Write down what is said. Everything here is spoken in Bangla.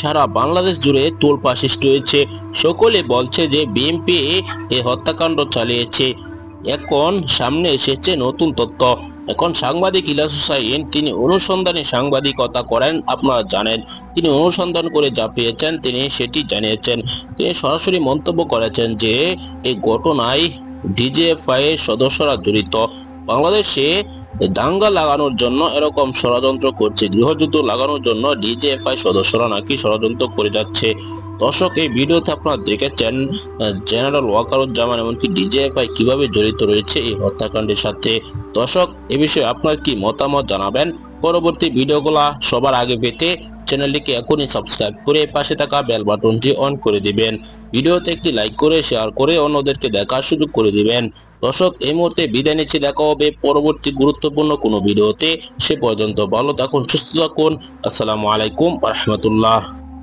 সারা বাংলাদেশ জুড়ে তোলপা সৃষ্টি হয়েছে। সকলে বলছে যে বিএনপি এই হত্যাকাণ্ড চালিয়েছে। এখন সামনে এসেছে নতুন তথ্য। এখন সাংবাদিক ইলাস হুসাইন তিনি অনুসন্ধানে সাংবাদিকতা করেন, আপনারা জানেন। তিনি অনুসন্ধান করে যা পেয়েছেন, তিনি সেটি জানিয়েছেন। তিনি সরাসরি মন্তব্য করেছেন যে, এই ঘটনায় ডিজিএফআই এর সদস্যরা জড়িত। বাংলাদেশে দাঙ্গা লাগানোর জন্য এরকম ষড়যন্ত্র করছে, গৃহযুদ্ধ লাগানোর জন্য ডিজেএফআই সদস্যরা নাকি ষড়যন্ত্র করে যাচ্ছে। দর্শক, এই ভিডিওতে আপনারা দেখেছেন জেনারেল ওয়াকারুজ্জামান এমনকি ডিজেএফআই কীভাবে জড়িত রয়েছে এই হত্যাকাণ্ডের সাথে। দর্শক, এ বিষয়ে আপনার কি মতামত জানাবেন? পরবর্তী ভিডিওগুলা সবার আগে পেতে চ্যানেলটিকে এখনই সাবস্ক্রাইব করে পাশে থাকা বেল বাটনটি অন করে দিবেন। ভিডিওতে একটি লাইক করে শেয়ার করে অন্যদেরকে দেখার সুযোগ করে দিবেন। দর্শক, এই মুহূর্তে বিদায় নিচ্ছে। দেখা হবে পরবর্তী গুরুত্বপূর্ণ কোনো ভিডিওতে। সে পর্যন্ত ভালো থাকুন, সুস্থ থাকুন। আসসালামু আলাইকুম রহমতুল্লাহ